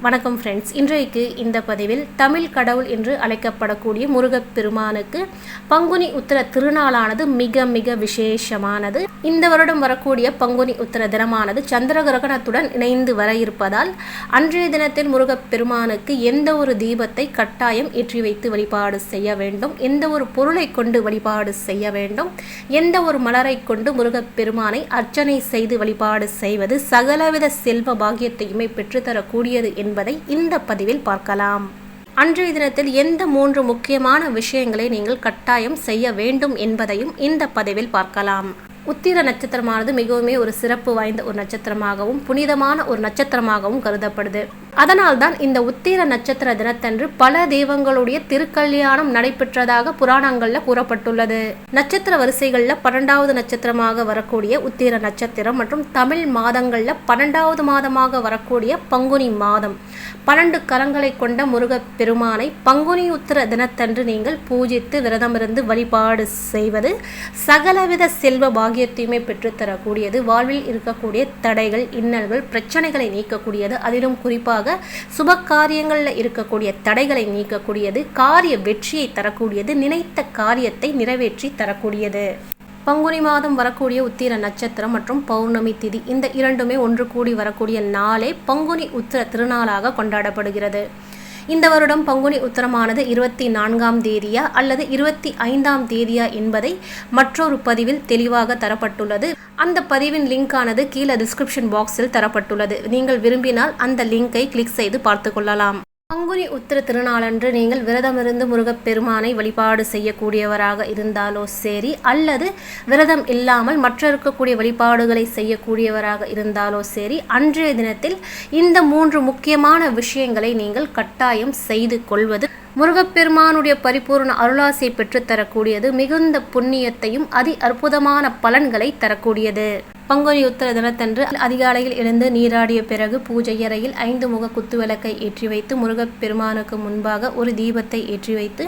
வணக்கம் ஃப்ரெண்ட்ஸ் இன்றைக்கு இந்த பதிவில் தமிழ் கடவுள் என்று அழைக்கப்படக்கூடிய முருகப்பெருமானுக்கு பங்குனி உத்திர திருநாளானது மிக மிக விசேஷமானது. இந்த வருடம் வரக்கூடிய பங்குனி உத்திர தினமானது சந்திர கிரகணத்துடன் இணைந்து வர இருப்பதால் அன்றைய தினத்தில் முருகப்பெருமானுக்கு எந்த ஒரு தீபத்தை கட்டாயம் ஏற்றி வைத்து வழிபாடு செய்ய வேண்டும் எந்த ஒரு பொருளை கொண்டு வழிபாடு செய்ய வேண்டும் எந்த ஒரு மலரை கொண்டு முருகப்பெருமானை அர்ச்சனை செய்து வழிபாடு செய்வது சகலவித செல்வ பாக்கியத்தையுமே பெற்றுத்தரக்கூடியது என்று என்பதை இந்த பதிவில் பார்க்கலாம். அன்றைய தினத்தில் எந்த மூன்று முக்கியமான விஷயங்களை நீங்கள் கட்டாயம் செய்ய வேண்டும் என்பதையும் இந்த பதிவில் பார்க்கலாம். உத்திர நட்சத்திரமானது மிகவுமே ஒரு சிறப்பு வாய்ந்த ஒரு நட்சத்திரமாகவும் புனிதமான ஒரு நட்சத்திரமாகவும் கருதப்படுது. அதனால்தான் இந்த உத்திர நட்சத்திர தினத்தன்று பல தெய்வங்களுடைய திருக்கல்யாணம் நடைபெற்றதாக புராணங்கள்ல கூறப்பட்டுள்ளது. நட்சத்திர வரிசைகள்ல பன்னெண்டாவது நட்சத்திரமாக வரக்கூடிய உத்திர நட்சத்திரம் மற்றும் தமிழ் மாதங்கள்ல பன்னெண்டாவது மாதமாக வரக்கூடிய பங்குனி மாதம். பன்னெண்டு கரங்களை கொண்ட முருகப் பெருமானை பங்குனி உத்திர தினத்தன்று நீங்கள் பூஜித்து விரதமிருந்து வழிபாடு செய்வது சகலவித செல்வ பாகியத்தையுமே பெற்றுத்தரக்கூடியது. வாழ்வில் இருக்கக்கூடிய தடைகள் இன்னல்கள் பிரச்சனைகளை நீக்கக்கூடியது. அதிலும் குறிப்பாக சுப காரியங்களில் இருக்கக்கூடிய தடைகளை நீக்கக்கூடியது காரிய வெற்றியை தரக்கூடியது நினைத்த காரியத்தை நிறைவேற்றி தரக்கூடியது. பங்குனி மாதம் வரக்கூடிய உத்திர நட்சத்திரம் மற்றும் பௌர்ணமி திதி இந்த இரண்டுமே ஒன்று கூடி வரக்கூடிய நாளே பங்குனி உத்திர திருநாளாக கொண்டாடப்படுகிறது. இந்த வருடம் பங்குனி உத்தரமானது இருபத்தி நான்காம் தேதியா அல்லது இருபத்தி ஐந்தாம் தேதியா என்பதை மற்றொரு பதிவில் தெளிவாக தரப்பட்டுள்ளது. அந்த பதிவின் லிங்கானது கீழே டிஸ்கிரிப்ஷன் பாக்ஸில் தரப்பட்டுள்ளது. நீங்கள் விரும்பினால் அந்த லிங்கை கிளிக் செய்து பார்த்து கொள்ளலாம். பங்குனி உத்திர திருநாளன்று நீங்கள் விரதமிருந்து முருகப்பெருமானை வழிபாடு செய்யக்கூடியவராக இருந்தாலோ சரி அல்லது விரதம் இல்லாமல் மற்ற இருக்கக்கூடிய வழிபாடுகளை செய்யக்கூடியவராக இருந்தாலோ சரி அன்றைய தினத்தில் இந்த மூன்று முக்கியமான விஷயங்களை நீங்கள் கட்டாயம் செய்து கொள்வது முருகப்பெருமானுடைய பரிபூர்ண அருளாசை பெற்றுத்தரக்கூடியது மிகுந்த புண்ணியத்தையும் அதி அற்புதமான பலன்களை தரக்கூடியது. பங்குனி உத்தர தினத்தன்று அதிகாலையில் எழுந்து நீராடிய பிறகு பூஜை அறையில் ஐந்து முக குத்துவிளக்கை ஏற்றி வைத்து முருகப்பெருமானுக்கு முன்பாக ஒரு தீபத்தை ஏற்றி வைத்து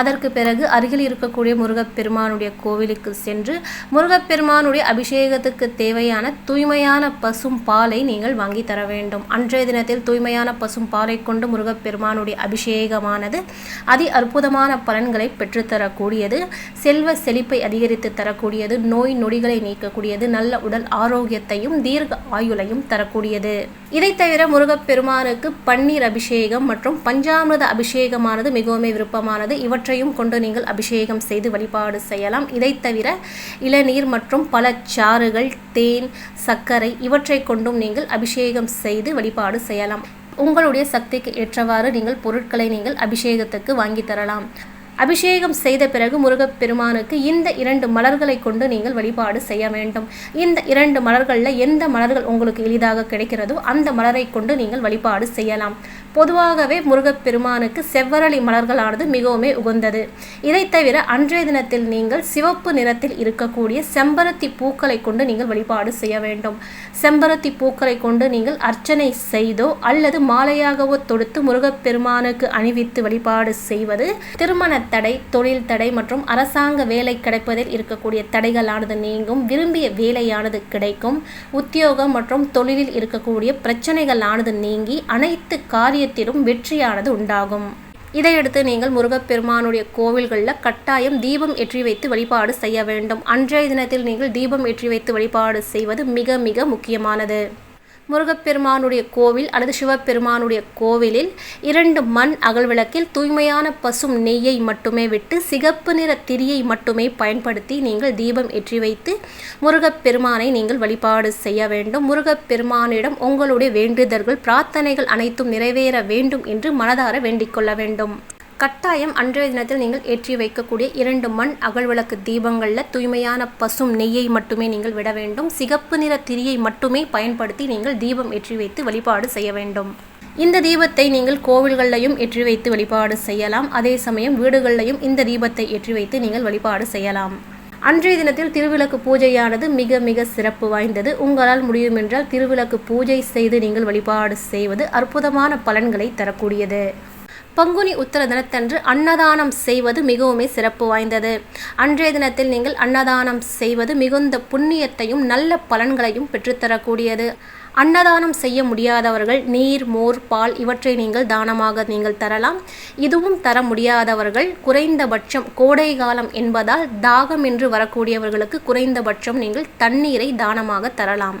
அதற்கு பிறகு அருகில் இருக்கக்கூடிய முருகப்பெருமானுடைய கோவிலுக்கு சென்று முருகப்பெருமானுடைய அபிஷேகத்துக்கு தேவையான தூய்மையான பசும் பாலை நீங்கள் வாங்கி தர வேண்டும். அன்றைய தினத்தில் தூய்மையான பசும் பாலை கொண்டு முருகப்பெருமானுடைய அபிஷேகமானது அதி அற்புதமான பலன்களை பெற்றுத்தரக்கூடியது செல்வ செழிப்பை அதிகரித்து தரக்கூடியது. நோய் நொடிகளை நீக்கக்கூடியது. நல்ல உடல் உடல் ஆரோக்கியத்தையும் தீர்க்க ஆயுளையும் தரக்கூடியது. இதை தவிர முருகப்பெருமானுக்கு பன்னீர் அபிஷேகம் மற்றும் பஞ்சாமிரத அபிஷேகமானது மிகவும் விருப்பமானது. இவற்றையும் கொண்டு நீங்கள் அபிஷேகம் செய்து வழிபாடு செய்யலாம். இதை தவிர இளநீர் மற்றும் பல சாறுகள் தேன் சர்க்கரை இவற்றை கொண்டும் நீங்கள் அபிஷேகம் செய்து வழிபாடு செய்யலாம். உங்களுடைய சக்திக்கு ஏற்றவாறு நீங்கள் பொருட்களை நீங்கள் அபிஷேகத்துக்கு வாங்கி தரலாம். அபிஷேகம் செய்த பிறகு முருகப்பெருமானுக்கு இந்த இரண்டு மலர்களை கொண்டு நீங்கள் வழிபாடு செய்ய வேண்டும். இந்த இரண்டு மலர்களில் எந்த மலர்கள் உங்களுக்கு எளிதாக கிடைக்கிறதோ அந்த மலரை கொண்டு நீங்கள் வழிபாடு செய்யலாம். பொதுவாகவே முருகப்பெருமானுக்கு செவ்வரளி மலர்களானது மிகவும் உகந்தது. இதை தவிர அன்றைய தினத்தில் நீங்கள் சிவப்பு நிறத்தில் இருக்கக்கூடிய செம்பருத்தி பூக்களை கொண்டு நீங்கள் வழிபாடு செய்ய வேண்டும். செம்பருத்தி பூக்களை கொண்டு நீங்கள் அர்ச்சனை செய்தோ அல்லது மாலையாகவோ தொடுத்து முருகப்பெருமானுக்கு அணிவித்து வழிபாடு செய்வது திருமண தடை தொழில் தடை மற்றும் அரசாங்க வேலை கிடைப்பதில் இருக்கக்கூடிய தடைகளானது நீங்கும். விரும்பிய வேலையானது கிடைக்கும். உத்தியோகம் மற்றும் தொழிலில் இருக்கக்கூடிய பிரச்சனைகளானது நீங்கி அனைத்து காரியத்திலும் வெற்றியானது உண்டாகும். இதையடுத்து நீங்கள் முருகப்பெருமானுடைய கோவில்களில் கட்டாயம் தீபம் ஏற்றி வைத்து வழிபாடு செய்ய வேண்டும். அன்றைய தினத்தில் நீங்கள் தீபம் ஏற்றி வைத்து வழிபாடு செய்வது மிக மிக முக்கியமானது. முருகப்பெருமானுடைய கோவில் அல்லது சிவபெருமானுடைய கோவிலில் இரண்டு மண் அகல்விளக்கில் தூய்மையான பசும் நெய்யை மட்டுமே விட்டு சிகப்பு நிற திரியை மட்டுமே பயன்படுத்தி நீங்கள் தீபம் ஏற்றி வைத்து முருகப்பெருமானை நீங்கள் வழிபாடு செய்ய வேண்டும். முருகப்பெருமானிடம் உங்களுடைய வேண்டுதல்கள் பிரார்த்தனைகள் அனைத்தும் நிறைவேற வேண்டும் என்று மனதார வேண்டிக் கொள்ள வேண்டும். கட்டாயம் அன்றைய தினத்தில் நீங்கள் ஏற்றி வைக்கக்கூடிய இரண்டு மண் அகழ்விளக்கு தீபங்களில் தூய்மையான பசும் நெய்யை மட்டுமே நீங்கள் விட வேண்டும். சிகப்பு நிற திரியை மட்டுமே பயன்படுத்தி நீங்கள் தீபம் ஏற்றி வைத்து வழிபாடு செய்ய வேண்டும். இந்த தீபத்தை நீங்கள் கோவில்களையும் ஏற்றி வைத்து வழிபாடு செய்யலாம். அதே சமயம் வீடுகளிலையும் இந்த தீபத்தை ஏற்றி வைத்து நீங்கள் வழிபாடு செய்யலாம். அன்றைய தினத்தில் திருவிளக்கு பூஜையானது மிக மிக சிறப்பு வாய்ந்தது. உங்களால் முடியும் என்றால் திருவிளக்கு பூஜை செய்து நீங்கள் வழிபாடு செய்வது அற்புதமான பலன்களை தரக்கூடியது. பங்குனி உத்தர தினத்தன்று அன்னதானம் செய்வது மிகவுமே சிறப்பு வாய்ந்தது. அன்றைய தினத்தில் நீங்கள் அன்னதானம் செய்வது மிகுந்த புண்ணியத்தையும் நல்ல பலன்களையும் பெற்றுத்தரக்கூடியது. அன்னதானம் செய்ய முடியாதவர்கள் நீர் மோர் பால் இவற்றை நீங்கள் தானமாக நீங்கள் தரலாம். இதுவும் தர முடியாதவர்கள் குறைந்தபட்சம் கோடை காலம் என்பதால் தாகம் என்று வரக்கூடியவர்களுக்கு குறைந்தபட்சம் நீங்கள் தண்ணீரை தானமாக தரலாம்.